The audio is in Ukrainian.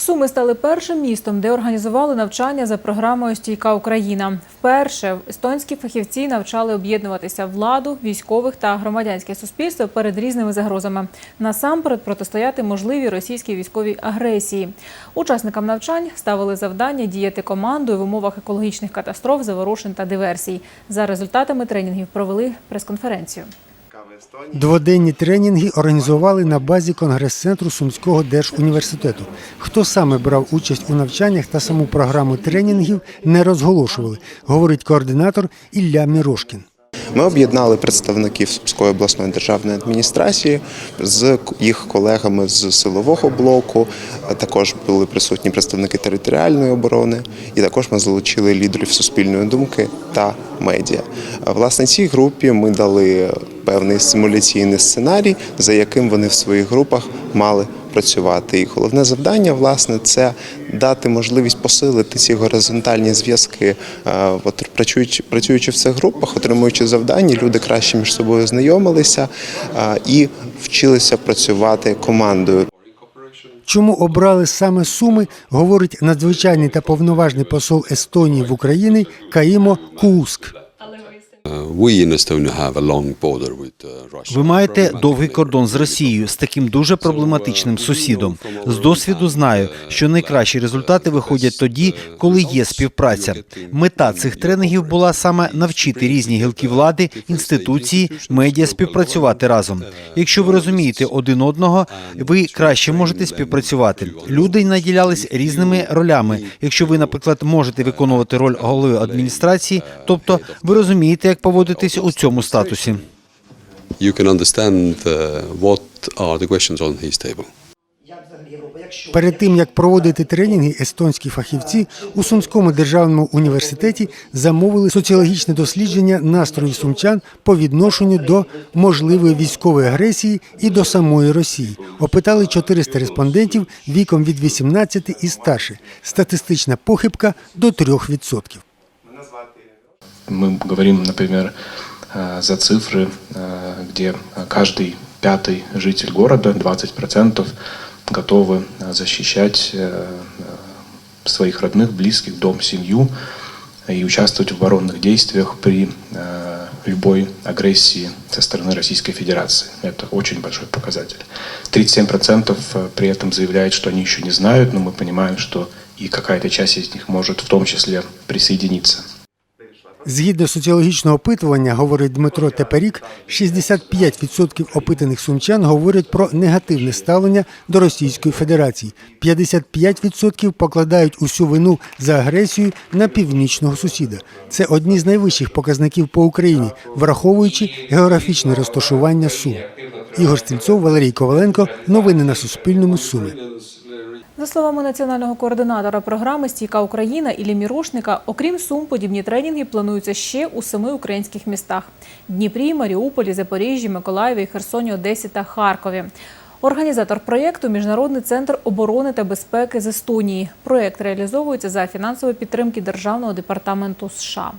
Суми стали першим містом, де організували навчання за програмою Стійка Україна. Вперше естонські фахівці навчали об'єднуватися владу, військових та громадянське суспільство перед різними загрозами. Насамперед протистояти можливій російській військовій агресії. Учасникам навчань ставили завдання діяти командою в умовах екологічних катастроф, заворушень та диверсій. За результатами тренінгів провели прес-конференцію. Дводенні тренінги організували на базі Конгрес-центру Сумського держуніверситету. Хто саме брав участь у навчаннях та саму програму тренінгів не розголошували, говорить координатор Ілля Мірошкін. Ми об'єднали представників Сумської обласної державної адміністрації з їх колегами з силового блоку. Також були присутні представники територіальної оборони, і також ми залучили лідерів суспільної думки та медіа. Власне, цій групі ми дали певний симуляційний сценарій, за яким вони в своїх групах мали працювати. І головне завдання, власне, це дати можливість посилити ці горизонтальні зв'язки. Е, От працюючи, працюючи в цих групах, отримуючи завдання, люди краще між собою знайомилися е, і вчилися працювати командою. Чому обрали саме Суми, говорить надзвичайний та повноважний посол Естонії в Україні Каїмо Кууск. Ви маєте довгий кордон з Росією з таким дуже проблематичним сусідом. З досвіду знаю, що найкращі результати виходять тоді, коли є співпраця. Мета цих тренінгів була саме навчити різні гілки влади, інституції, медіа співпрацювати разом. Якщо ви розумієте один одного, ви краще можете співпрацювати. Люди наділялись різними ролями. Якщо ви, наприклад, можете виконувати роль голови адміністрації, тобто ви розумієте, як поводитись у цьому статусі. You can understand uh, what are the questions on his table. Перед тим як проводити тренінги, естонські фахівці у Сумському державному університеті замовили соціологічне дослідження настроїв сумчан по відношенню до можливої військової агресії і до самої Росії. Опитали 400 респондентів віком від 18 і старше. Статистична похибка до 3%. Мы говорим, например, э, за цифры, э, где каждый пятый житель города, 20%, готовы э, защищать своих родных, близких, дом, семью и участвовать в оборонных действиях при любой агрессии со стороны Российской Федерации. Это очень большой показатель. 37% при этом заявляют, что они еще не знают, но мы понимаем, что и какая-то часть из них может в том числе присоединиться. Згідно соціологічного опитування, говорить Дмитро Теперік, 65% опитаних сумчан говорять про негативне ставлення до Російської Федерації. 55% покладають усю вину за агресію на північного сусіда. Це одні з найвищих показників по Україні, враховуючи географічне розташування Сум. Ігор Стрільцов, Валерій Коваленко. Новини на Суспільному. Суми. За словами національного координатора програми Стійка Україна Іллі Мірошника, окрім Сум, подібні тренінги плануються ще у семи українських містах: Дніпрі, Маріуполі, Запоріжжі, Миколаєві, Херсоні, Одесі та Харкові. Організатор проєкту Міжнародний центр оборони та безпеки з Естонії. Проєкт реалізовується за фінансової підтримки Державного департаменту США.